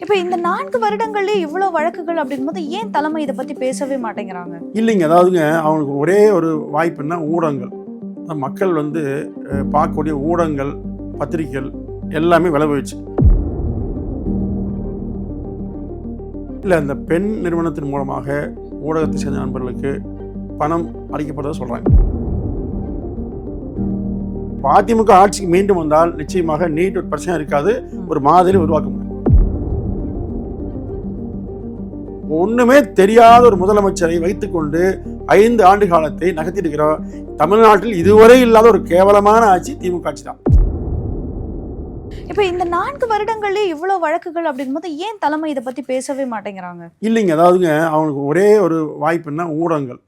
இப்போ இந்த நான்கு வருடங்கள்லயே இவ்வளோ வழக்குகள் அப்படிங்கும்போது ஏன் தலைமை இதை பத்தி பேசவே மாட்டேங்கிறாங்க? இல்லைங்க அதாவதுங்க அவங்களுக்கு ஒரே ஒரு வாய்ப்புன்னா ஊடகங்கள். மக்கள் வந்து பார்க்கக்கூடிய ஊடகங்கள் பத்திரிகைகள் எல்லாமே விலை போயிடுச்சு. இல்லை அந்த பெண் நிறுவனத்தின் மூலமாக ஊடகத்தை சேர்ந்த நண்பர்களுக்கு பணம் அளிக்கப்படுறதை சொல்கிறாங்க அதிமுக ஆட்சிக்கு மீண்டும் வந்தால் நிச்சயமாக நீட் ஒரு பிரச்சனை இருக்காது ஒரு மாதிரி உருவாக்க முடியும். ஒண்ணுமே தெரியாத ஒரு முதலமைச்சரை வைத்துக்கொண்டு ஐந்து ஆண்டு காலத்தை நகர்த்திருக்கிறோம் தமிழ்நாட்டில் இதுவரை இல்லாத ஒரு கேவலமான ஆட்சி திமுக ஆட்சி தான். இப்போ இந்த நான்கு வருடங்கள்லயே இவ்வளோ வழக்குகள் அப்படிங்கும்போது ஏன் தலைமை இதை பத்தி பேசவே மாட்டேங்கிறாங்க? இல்லைங்க அதாவதுங்க அவங்களுக்கு ஒரே ஒரு வாய்ப்புன்னா ஊடகங்கள்.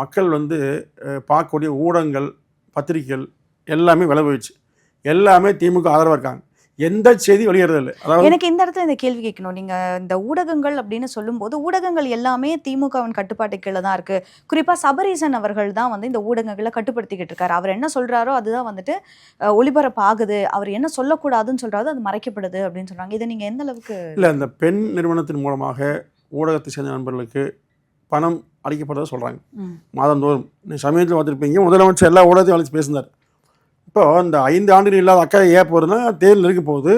மக்கள் வந்து பார்க்கக்கூடிய ஊடகங்கள் பத்திரிகைகள் எல்லாமே போயிடுச்சு எல்லாமே திமுக ஆதரவாக இருக்காங்க. எந்த செய்தி வெளியேறதில்லை. அதாவது எனக்கு இந்த இடத்துல இந்த கேள்வி கேட்கணும். நீங்க இந்த ஊடகங்கள் அப்படின்னு சொல்லும்போது ஊடகங்கள் எல்லாமே திமுகவின் கட்டுப்பாட்டு கீழே தான் இருக்கு. குறிப்பா சபரீசன் அவர்கள் தான் வந்து இந்த ஊடகங்களை கட்டுப்படுத்திக்கிட்டு இருக்காரு. அவர் என்ன சொல்றாரோ அதுதான் வந்துட்டு அஹ், ஒளிபரப்பாகுது அவர் என்ன சொல்லக்கூடாதுன்னு சொல்றாரோ அது மறைக்கப்படுது அப்படின்னு சொல்றாங்க. இதை நீங்க எந்த அளவுக்கு இல்லை அந்த பெண் நிறுவனத்தின் மூலமாக ஊடகத்தை சேர்ந்த நண்பர்களுக்கு பணம் அளிக்கப்படுறதை சொல்கிறாங்க. மாதந்தோறும். சமயத்தில் பார்த்துருப்பீங்க. முதலமைச்சர் எல்லா ஊடகத்தையும் அழைச்சி பேசினார். இப்போ இந்த ஐந்து ஆண்டுகள் இல்லாத அக்கறை ஏன் போகுதுன்னா தேர்தல் இருக்க போகுது.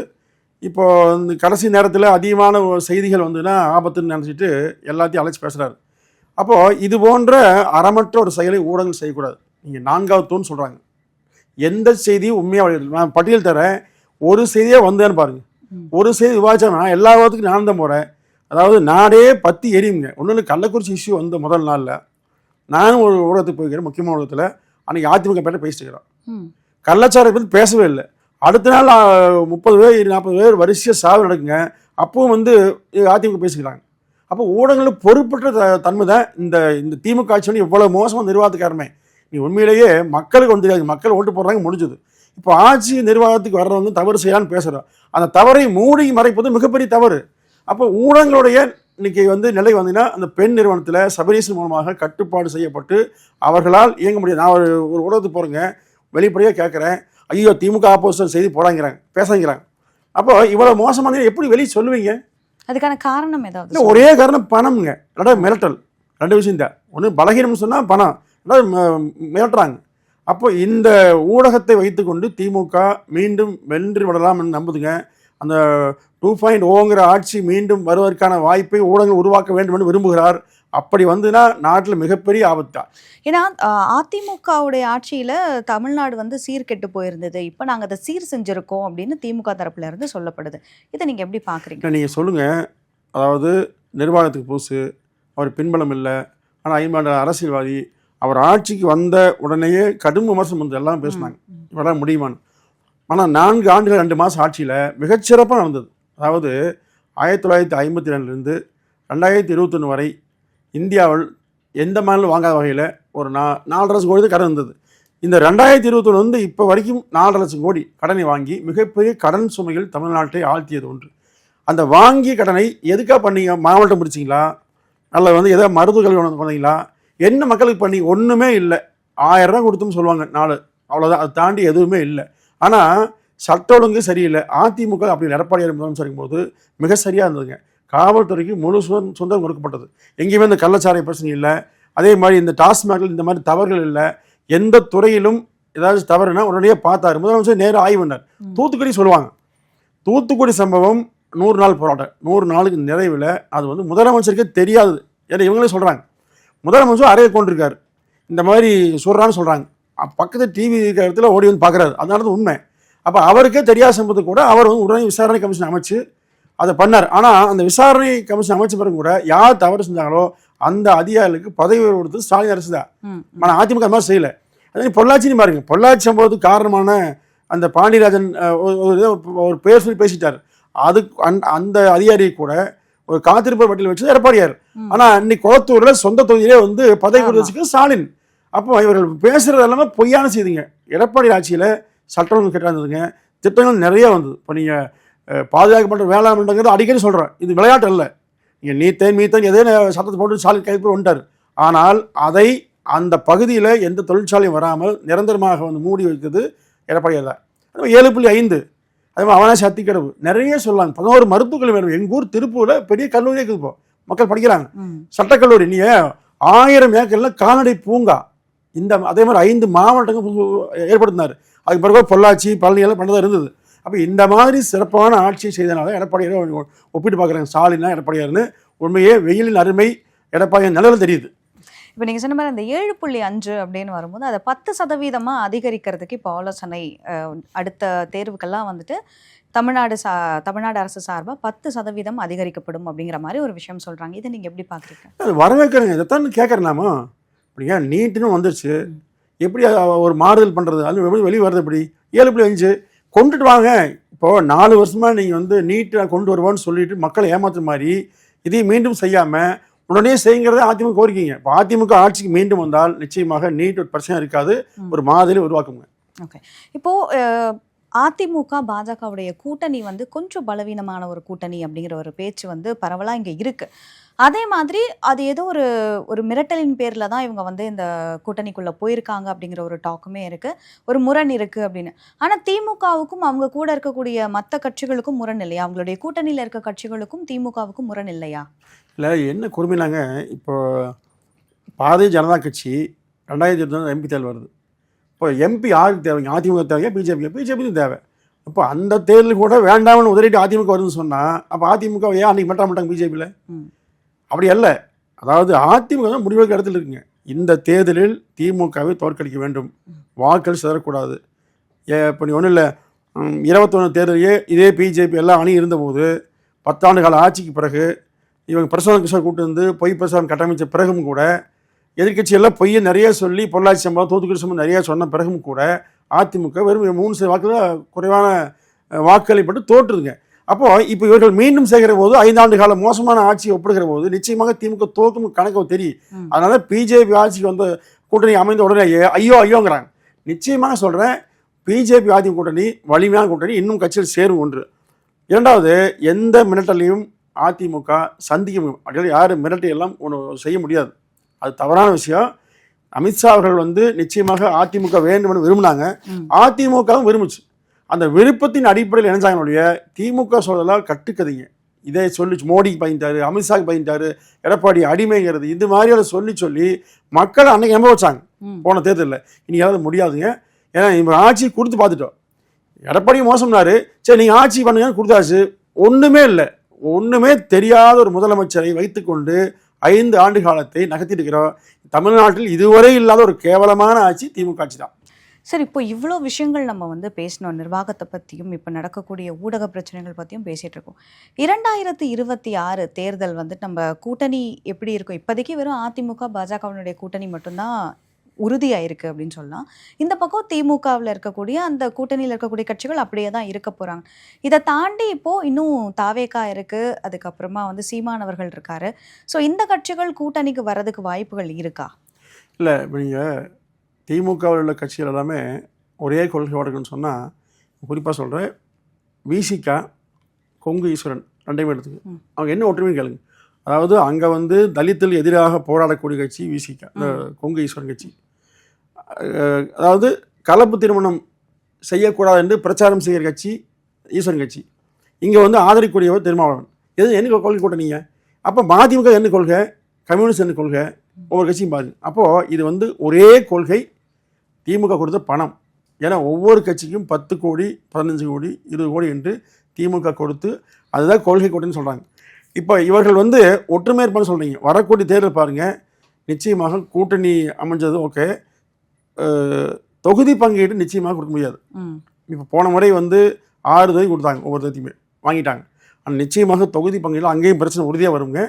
இப்போ இந்த கடைசி நேரத்தில் அதிகமான செய்திகள் வந்துன்னா ஆபத்துன்னு நினச்சிட்டு எல்லாத்தையும் அழைச்சி பேசுகிறாரு அப்போது இது போன்ற அறமற்ற ஒரு செயலை ஊடகங்கள் செய்யக்கூடாது. நீங்கள் நான்காவது தூண் சொல்கிறாங்க எந்த செய்தியும் உண்மையாக நான் பட்டியல் தரேன். ஒரு செய்தியாக வந்தேன்னு பாருங்கள். ஒரு செய்தி விவாதிச்சா நான் எல்லா விதத்துக்கும் நான் தான் போகிறேன் அதாவது நாடே பற்றி எரியுங்க. இல்லை கள்ளக்குறிச்சி இஷ்யூ வந்த முதல் நாளில். நானும் ஒரு ஊடகத்துக்கு போய்க்கிறேன் முக்கியமான ஊடகத்தில். அன்றைக்கி அதிமுக பேட்டை பேசிட்டு இருக்கிறோம். கள்ளச்சாரை பற்றி பேசவே இல்லை. அடுத்த நாள் முப்பது பேர் நாற்பது பேர் வரிசையாக சாவு நடக்குங்க. அப்பவும் வந்து அதிமுக பேசிக்கிறாங்க. அப்போ ஊடகங்களும் பொறுப்பற்ற த- தன்மை தான் இந்த இந்த திமுக ஆட்சி வந்து இவ்வளோ மோசமாக நிர்வாகத்துக்காரமே. நீ உண்மையிலேயே மக்களுக்கு வந்து தெரியாது. மக்கள் ஓட்டு போடுறாங்க முடிஞ்சது. இப்போ ஆட்சி நிர்வாகத்துக்கு வர்றவங்க தவறு செய்யலான்னு பேசுகிறோம் அந்த தவறை மூடி மறைப்பது மிகப்பெரிய தவறு. அப்போ ஊடகங்களுடைய இன்னைக்கு வந்து நிலை வந்தீங்கன்னா அந்த பெண் நிறுவனத்தில் சபரீசன் மூலமாக கட்டுப்பாடு செய்யப்பட்டு அவர்களால் இயங்க முடியாது. நான் ஒரு ஒரு ஊடகத்துக்கு போகிறேங்க வெளிப்படையாக கேட்குறேன் ஐயோ திமுக ஆப்போசிட் செய்தி போடாங்கிறாங்க பேசாங்கிறாங்க. அப்போ இவ்வளோ மோசமான எப்படி வெளியே சொல்லுவீங்க? அதுக்கான காரணம் ஏதாவது இல்லை ஒரே காரணம் பணம்ங்க. ரெண்டாவது மிரட்டல். ரெண்டு விஷயம் தான். ஒன்று பலகீனம்னு சொன்னால் பணம். ரெண்டாவது மிரட்டுறாங்க. அப்போ இந்த ஊடகத்தை வைத்துக்கொண்டு திமுக மீண்டும் வென்று விடலாம் என்று நம்புதுங்க. அந்த டூ பாயிண்ட் ஓங்கிற ஆட்சி மீண்டும் வருவதற்கான வாய்ப்பை ஊடகங்கள் உருவாக்க வேண்டும் என்று விரும்புகிறார். அப்படி வந்துன்னா நாட்டில் மிகப்பெரிய ஆபத்து. ஏன்னா அதிமுகவுடைய ஆட்சியில தமிழ்நாடு வந்து சீர்கெட்டு போயிருந்தது. இப்போ நாங்க அதை சீர் செஞ்சிருக்கோம் அப்படின்னு திமுக தரப்புல இருந்து சொல்லப்படுது. இதை நீங்க எப்படி பாக்குறீங்க? இல்லை நீங்கள் சொல்லுங்கள் அதாவது நிர்வாகத்துக்கு புதுசு அவர் பின்பலம் இல்லை. ஆனால் ஐம்பது அரசியல்வாதி அவர் ஆட்சிக்கு வந்த உடனேயே கடும் விமர்சனம் வந்து எல்லாம் பேசினாங்க. இவரால் முடியுமான்னு. ஆனால் நான்கு ஆண்டுகள் ரெண்டு மாதம் ஆட்சியில் மிகச்சிறப்பாக நடந்தது. அதாவது ஆயிரத்தி தொள்ளாயிரத்தி ஐம்பத்தி ரெண்டுலேருந்து ரெண்டாயிரத்தி இருபத்தொன்று வரை இந்தியாவில் எந்த மாநிலம் வாங்காத வகையில் ஒரு நா நாலரை லட்சம் கோடி தான் கடன் இருந்தது. இந்த ரெண்டாயிரத்தி இருபத்தொன்று வந்து இப்போ வரைக்கும் நாலரை லட்சம் கோடி கடனை வாங்கி மிகப்பெரிய கடன் சுமைகள் தமிழ்நாட்டை ஆழ்த்தியது ஒன்று. அந்த வாங்கிய கடனை எதுக்காக பண்ணீங்க? மாவட்டம் பிடிச்சிங்களா? அல்ல வந்து எதாவது மருந்துகள் பண்ணீங்களா? என்ன மக்களுக்கு பண்ணி? ஒன்றுமே இல்லை. ஆயிரம் ரூபா கொடுத்துன்னு சொல்லுவாங்க நாலு. அவ்வளோதான் அதை தாண்டி எதுவுமே இல்லை. ஆனால் சட்ட ஒழுங்கு சரியில்லை. அதிமுக அப்படி எடப்பாடியார் முதலமைச்சர் போது மிக சரியாக இருந்ததுங்க. காவல்துறைக்கு முழு சுதந்திரம் கொடுக்கப்பட்டது. எங்கேயுமே இந்த கள்ளச்சாரை பிரச்சனை இல்லை. அதே மாதிரி இந்த டாஸ்மாகில் இந்த மாதிரி தவறுகள் இல்லை. எந்த துறையிலும் ஏதாச்சும் தவறுனா உடனடியாக பார்த்தாரு. முதலமைச்சர் நேராக ஆய்வு பண்ணார். தூத்துக்குடி சொல்லுவாங்க. தூத்துக்குடி சம்பவம் நூறு நாள் போராட்டம். நூறு நாளுக்கு நிறைவில் அது வந்து முதலமைச்சருக்கே தெரியாது. ஏன்னா இவங்களே சொல்கிறாங்க முதலமைச்சர் அறைய கொண்டிருக்காரு. இந்த மாதிரி சொல்கிறான்னு சொல்கிறாங்க பக்கத்து டிவி இருக்கிற இடத்துல ஓடி வந்து பார்க்குறாரு. அதனால தான் உண்மை. அப்போ அவருக்கே தெரியாத சம்பவத்துக்கு கூட அவர் வந்து உடனே விசாரணை கமிஷன் அமைச்சு அதை பண்ணார். ஆனால் அந்த விசாரணை கமிஷன் அமைச்ச பிறகு கூட யார் தவறு செஞ்சாங்களோ அந்த அதிகாரிகளுக்கு பதவி உயர்வு கொடுத்தது ஸ்டாலின் அரசு தான். ஆனால் அதிமுக அது மாதிரி செய்யலை. அதே பொள்ளாச்சின்னு பாருங்க. பொள்ளாச்சி சம்பவத்துக்கு காரணமான அந்த பாண்டியராஜன் ஒரு- பேர் சொல்லி பேசிட்டார். அது அந்த அந்த அதிகாரி கூட ஒரு காத்திருப்பு பட்டியல் வச்சு எடப்பாடியார். ஆனால் இன்னைக்கு குளத்தூரில் சொந்த தொகுதியிலே வந்து பதவி. கொடுத்து வச்சுக்க ஸ்டாலின். அப்போ இவர்கள் பேசுறது எல்லாமே பொய்யான செய்திங்க. எடப்பாடி ஆட்சியில் சட்டம் ஒழுங்கு கெட்டா இருந்ததுங்க திட்டங்கள் நிறைய வந்தது. இப்போ நீங்கள் பாதுகாக்கப்பட்ட வேளாண்மைங்கிறது அடிக்கடி சொல்கிறேன் இது விளையாட்டு அல்ல. நீங்கள் நீத்தேன் மீத்தேன் எதே சட்டத்தை போட்டு ஸ்டாலின் கைது வந்துட்டார். ஆனால் அதை அந்த பகுதியில் எந்த தொழிற்சாலையும் வராமல் நிரந்தரமாக வந்து மூடி வைக்கிறது எடப்பாடியார் தான் ஏழு புள்ளி ஐந்து. அதே மாதிரி அவனாசி அத்திக்கடவு. நிறைய சொல்லலாம் பதினோரு மருத்துவக் கல்லூரி வேணும். எங்கள் ஊர் திருப்பூரில் பெரிய கல்லூரி இருக்குது இப்போ. மக்கள் படிக்கிறாங்க. சட்டக்கல்லூரி. நீ ஆயிரம் ஏக்கரில் கால்நடை பூங்கா. இந்த அதே மாதிரி ஐந்து மாவட்டங்கள் ஏற்படுத்தினார். அதுக்கு பிறகு பொள்ளாச்சி பழனி எல்லாம் பண்ணதாக இருந்தது. அப்போ இந்த மாதிரி சிறப்பான ஆட்சியை செய்தனால எடப்பாடியார் ஒப்பிட்டு பார்க்குறாங்க. ஸ்டாலினா எடப்பாடியார்னு. உண்மையே வெயிலின் அருமை எடப்பாடியார் நிழல் தெரியுது. இப்போ நீங்கள் சொன்ன மாதிரி அந்த ஏழு புள்ளி அஞ்சு அப்படின்னு வரும்போது அதை பத்து சதவீதமாக அதிகரிக்கிறதுக்கு இப்போ ஆலோசனை அடுத்த தேர்வுக்கெல்லாம் வந்துட்டு தமிழ்நாடு சா தமிழ்நாடு அரசு சார்பாக பத்து சதவீதம் அதிகரிக்கப்படும் அப்படிங்கிற மாதிரி ஒரு விஷயம் சொல்கிறாங்க இதை நீங்கள் எப்படி பார்க்குறீங்க? அது வரவேற்கிறேங்க இதைத்தான் கேட்குறேன் நாம அப்படிங்க நீட்டுன்னு வந்துருச்சு? எப்படி ஒரு மாறுதல் பண்ணுறது அது எப்படி வெளியே வருது எப்படி? ஏழு புள்ளி அஞ்சு. கொண்டுட்டு வாங்க. இப்போது நாலு வருஷமாக நீங்கள் வந்து நீட்டை கொண்டு வருவோன்னு சொல்லிட்டு மக்களை ஏமாத்துற மாதிரி இதையும் மீண்டும் செய்யாமல் உடனே செய்யுங்கிறத அதிமுக கோரிக்கைங்க. இப்போ அதிமுக ஆட்சிக்கு மீண்டும் வந்தால் நிச்சயமாக நீட் ஒரு பிரச்சனை இருக்காது. ஒரு மாதிரி உருவாக்குங்க. ஓகே. இப்போ அஹ், அதிமுக பாஜகவுடைய கூட்டணி வந்து கொஞ்சம் பலவீனமான ஒரு கூட்டணி அப்படிங்கிற ஒரு பேச்சு வந்து பரவலாக இங்கே இருக்குது அதே மாதிரி அது ஏதோ ஒரு ஒரு மிரட்டலின் பேரில் தான் இவங்க வந்து இந்த கூட்டணிக்குள்ளே போயிருக்காங்க அப்படிங்கிற ஒரு டாக்குமே இருக்குது ஒரு முரண் இருக்கு அப்படின்னு. ஆனால் திமுகவுக்கும் அவங்க கூட இருக்கக்கூடிய மற்ற கட்சிகளுக்கும் முரண் இல்லையா? அவங்களுடைய கூட்டணியில் இருக்க கட்சிகளுக்கும் திமுகவுக்கும் முரண் இல்லையா? இல்லை என்ன கொடுமைனாங்க? இப்போ பாரதிய ஜனதா கட்சி ரெண்டாயிரத்தி இருபத்தி எம்பி தேர்தல் வருது. இப்போ எம்பி யாருக்கு தேவைங்க? அதிமுக தேவையா? பிஜேபி பிஜேபி தேவை. இப்போ அந்த தேர்தல் கூட வேண்டாம்னு உதறிட்டு அதிமுக வருதுன்னு சொன்னால் அப்போ அதிமுக ஏன் அன்றைக்கி மட்ட மாட்டாங்க பிஜேபியில். அப்படி அல்ல. அதாவது அதிமுக தான் முடிவெடுக்க இடத்துல இருக்குங்க. இந்த தேர்தலில் திமுகவை தோற்கடிக்க வேண்டும். வாக்கள் சிதறக்கூடாது. ஏ இப்போ நீ ஒன்றும் இல்லை. இருபத்தொன்று தேர்தலையே இதே பிஜேபி எல்லாம் அணி இருந்தபோது பத்தாண்டு கால ஆட்சிக்கு பிறகு இவங்க பிரசாந்த் கிஷோர் கூட்டு வந்து பொய் பிரசாரம் கட்டமைச்ச பிறகும் கூட எதிர்க்கட்சி எல்லாம் பொய்யை நிறைய சொல்லி பொள்ளாச்சி சம்பவம் தூத்துக்குடி சம்பவம் நிறைய சொன்ன பிறகும் கூட அதிமுக வெறும் மூணு சில வாக்குகள் குறைவான வாக்குகளை பட்டு தோற்றுதுங்க. அப்போ இப்போ இவர்கள் மீண்டும் செய்கிற போது ஐந்தாண்டு கால மோசமான ஆட்சியை ஒப்பிடுகிற போது நிச்சயமாக திமுக தோக்கும் கணக்கு தெரியும். அதனால பிஜேபி ஆட்சிக்கு வந்த கூட்டணி அமைந்த உடனே ஐயோ ஐயோங்கிறாங்க. நிச்சயமாக சொல்கிறேன் பிஜேபி அதிமுக கூட்டணி வலிமையான கூட்டணி இன்னும் கட்சியில் சேரும் ஒன்று. இரண்டாவது எந்த மிரட்டலையும் அதிமுக சந்திக்க முடியும் யார் மிரட்டை எல்லாம் ஒன்று செய்ய முடியாது. அது தவறான விஷயம். அமித்ஷா அவர்கள் வந்து நிச்சயமாக அதிமுக வேண்டும்னு விரும்பினாங்க. அதிமுகவும் விரும்புச்சு. அந்த விருப்பத்தின் அடிப்படையில் இணைஞ்சாங்களுடைய திமுக சொல்றதெல்லாம் கட்டுக்கதைங்க. இதை சொல்லி மோடிக்கு பயந்தாரு அமித்ஷாக்கு பயந்தாரு எடப்பாடி அடிமைங்கிறது இந்த மாதிரியான சொல்லி சொல்லி மக்களை அன்னைக்கு நம்ப வச்சாங்க. போன தேர்தலில். இன்னைக்கு முடியாதுங்க. ஏன்னா இப்போ ஆட்சி கொடுத்து பார்த்துட்டோம். எடப்பாடி மோசம்னாரு. சரி நீங்கள் ஆட்சி பண்ணுங்கன்னு கொடுத்தாச்சு. ஒன்றுமே இல்லை. ஒன்றுமே தெரியாத ஒரு முதலமைச்சரை வைத்துக்கொண்டு ஐந்து ஆண்டு காலத்தை நகர்த்திருக்கிறோம் தமிழ்நாட்டில் இதுவரை இல்லாத ஒரு கேவலமான ஆட்சி திமுக ஆட்சி தான். சரி இப்போ இவ்வளோ விஷயங்கள் நம்ம வந்து பேசினோம். நிர்வாகத்தை பற்றியும் இப்போ நடக்கக்கூடிய ஊடக பிரச்சனைகள் பற்றியும் பேசிகிட்டு இருக்கோம். இரண்டாயிரத்தி இருபத்தி ஆறு தேர்தல் வந்து நம்ம கூட்டணி எப்படி இருக்கும்? இப்போதைக்கு வெறும் அதிமுக பாஜகவினுடைய கூட்டணி மட்டும்தான் உறுதியாயிருக்கு அப்படின்னு சொல்லலாம். இந்த பக்கம் திமுகவில் இருக்கக்கூடிய அந்த கூட்டணியில் இருக்கக்கூடிய கட்சிகள் அப்படியே தான் இருக்க போகிறாங்க இதை தாண்டி இப்போது இன்னும் தாவேக்கா இருக்குது அதுக்கப்புறமா வந்து சீமானவர்கள் இருக்காரு. ஸோ இந்த கட்சிகள் கூட்டணிக்கு வர்றதுக்கு வாய்ப்புகள் இருக்கா? இல்லை இப்போ நீங்கள் திமுகவில் உள்ள கட்சிகள் எல்லாமே ஒரே கொள்கையோட இருக்குன்னு சொன்னால் குறிப்பாக சொல்கிறேன் விசிகா கொங்கு ஈஸ்வரன் ரெண்டையுமே எடுத்துக்கு. அவங்க என்ன ஒற்றுமை கேளுங்க. அதாவது அங்கே வந்து தலித்தில் எதிராக போராடக்கூடிய கட்சி விசிகா இந்த கொங்கு ஈஸ்வரன் கட்சி. அதாவது கலப்பு திருமணம் செய்யக்கூடாது என்று பிரச்சாரம் செய்கிற கட்சி ஈஸ்வரன் கட்சி. இங்கே வந்து ஆதரிக்கூடியவர் திருமாவளவன். எது என்ன கொள்கை கூட்டணிங்க அப்போ மதிமுக என்ன கொள்கை கம்யூனிஸ்ட் என்ன கொள்கை ஒவ்வொரு கட்சியும் பாருங்க. அப்போது இது வந்து ஒரே கொள்கை திமுக கொடுத்த பணம். ஏன்னா ஒவ்வொரு கட்சிக்கும் பத்து கோடி பதினஞ்சு கோடி இருபது கோடி என்று திமுக கொடுத்து அதுதான் கொள்கை கூட்டணின்னு சொல்கிறாங்க இப்போ இவர்கள் வந்து ஒற்றுமை ஏற்பாடு சொல்கிறீங்க வரக்கூடிய தேர்தல் பாருங்கள் நிச்சயமாக கூட்டணி அமைஞ்சது ஓகே. தொகுதி பங்கீடு நிச்சயமாக கொடுக்க முடியாது. இப்போ போன முறை வந்து ஆறு தொகுதி கொடுத்தாங்க ஒவ்வொரு தொகுதியுமே வாங்கிட்டாங்க. ஆனால் நிச்சயமாக தொகுதி பங்கில் அங்கேயும் பிரச்சனை உறுதியாக வருங்க.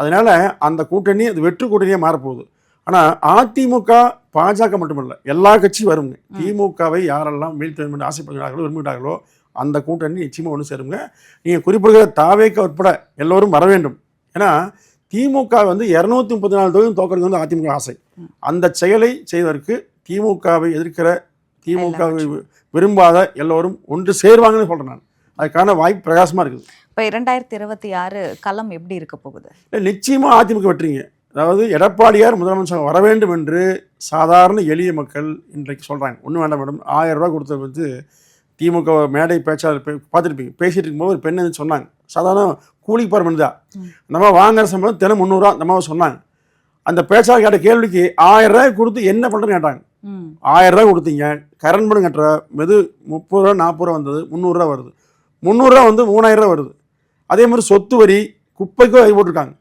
அதனால் அந்த கூட்டணி அது வெற்று கூட்டணியாக மாறப்போகுது. ஆனால் அதிமுக பாஜக மட்டுமல்ல எல்லா கட்சியும் வருங்க. திமுகவை யாரெல்லாம் வீழ்த்த வேண்டும் ஆசைப்படுகிறார்களோ விரும்புகிறார்களோ அந்த கூட்டணி நிச்சயமாக ஒன்று சேருங்க. நீங்கள் குறிப்பிடுகிற தாவேக்க உட்பட எல்லோரும் வர வேண்டும். ஏன்னா திமுக வந்து இரநூத்தி முப்பத்தி நாலு தொகுதி தோக்கிறது வந்து அதிமுக ஆசை. அந்த செயலை செய்வதற்கு திமுகவை எதிர்க்கிற திமுகவை விரும்பாத எல்லோரும் ஒன்று சேருவாங்கன்னு சொல்கிறேன் நான். அதுக்கான வாய்ப்பு பிரகாசமாக இருக்குது. இப்போ இரண்டாயிரத்தி இருபத்தி ஆறு களம் எப்படி இருக்க போகுது? இல்லை நிச்சயமாக அதிமுக வெற்றிங்க. அதாவது எடப்பாடியார் முதலமைச்சர் வர வேண்டும் என்று சாதாரண எளிய மக்கள் இன்றைக்கு சொல்கிறாங்க ஒன்றும் வேண்டாம் மேடம். ஆயிரம் ரூபாய் கொடுத்தது வந்து திமுக மேடை பேச்சாளர் பார்த்திருப்பீங்க. பேசிட்டு இருக்கும்போது ஒரு பெண் வந்து சொன்னாங்க. சாதாரண கூலிக்கு பெண் தான் அந்த மாதிரி வாங்குற சம்பளம் தினம் முந்நூறுரூவா அந்த மாதிரி சொன்னாங்க. அந்த பேச்சாளர் கேட்ட கேள்விக்கு ஆயிரம் ரூபாய் கொடுத்து என்ன பண்ணுறேன்னு கேட்டாங்க. ஆயிரம் ரூபாய் கொடுத்தீங்க. கரண்ட் பில் கட்டுற மெது முப்பது ரூபா நாற்பது ரூபா வந்தது முந்நூறுரூவா வருது. முந்நூறுரூவா வந்து மூணாயிரம் ரூபா வருது. அதே மாதிரி சொத்து வரி குப்பைக்கும் வரி போட்டிருக்காங்க.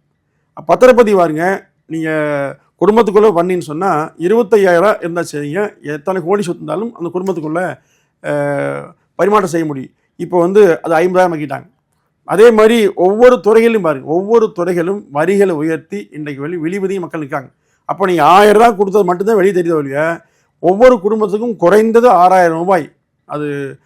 பத்திரப்பதி பாருங்க. நீங்கள் குடும்பத்துக்குள்ளே பண்ணின்னு சொன்னால் இருபத்தையாயிரம் இருந்தால் சரிங்க எத்தனை கோடி சொத்து இருந்தாலும் அந்த குடும்பத்துக்குள்ளே பரிமாற்றம் செய்ய முடியும். இப்போ வந்து அது ஐம்பதாயிரம் ஆக்கிட்டாங்க. அதே மாதிரி ஒவ்வொரு துறைகளிலும் பாருங்க. ஒவ்வொரு துறைகளும் வரிகளை உயர்த்தி இன்றைக்கு வெளி வெளிவதையும் மக்கள் இருக்காங்க. அப்போ நீங்கள் ஆயிரம் ரூபா கொடுத்தது மட்டும்தான் வெளியே தெரியுது ஒழிய ஒவ்வொரு குடும்பத்துக்கும் குறைந்தது ஆறாயிரம் ரூபாய். அது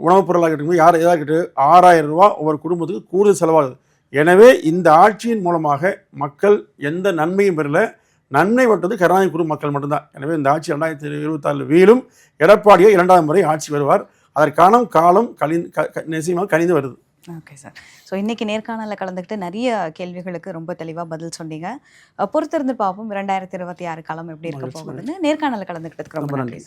உணவுப் பொருளாக இருக்கட்டும் யார் எதாக இருக்கட்டும் ஆறாயிரம் ரூபாய் ஒவ்வொரு குடும்பத்துக்கு கூடுதல் செலவாகுது. எனவே இந்த ஆட்சியின் மூலமாக மக்கள் எந்த நன்மையும் பெறல. நன்மை வட்டது கருணாநிதி குடும்ப மக்கள் மட்டும்தான். எனவே இந்த ஆட்சி ரெண்டாயிரத்தி இருபத்தாறு வீழும் எடப்பாடியை இரண்டாம் முறை ஆட்சி வருவார் அதற்கான காலம் கலி க- நிச்சயமாக கனிந்து வருது. Okay sir. ஸோ இன்னைக்கு நேர்காணலில் கலந்துக்கிட்டு நிறைய கேள்விகளுக்கு ரொம்ப தெளிவாக பதில் சொன்னீங்க. பொறுத்திருந்து பார்ப்போம். இரண்டாயிரத்தி இருபத்தி ஆறு காலம் எப்படி இருக்க போகுதுன்னு நேர்காணலில் கலந்துக்கிட்டதுக்கு ரொம்ப நன்றி. சார்.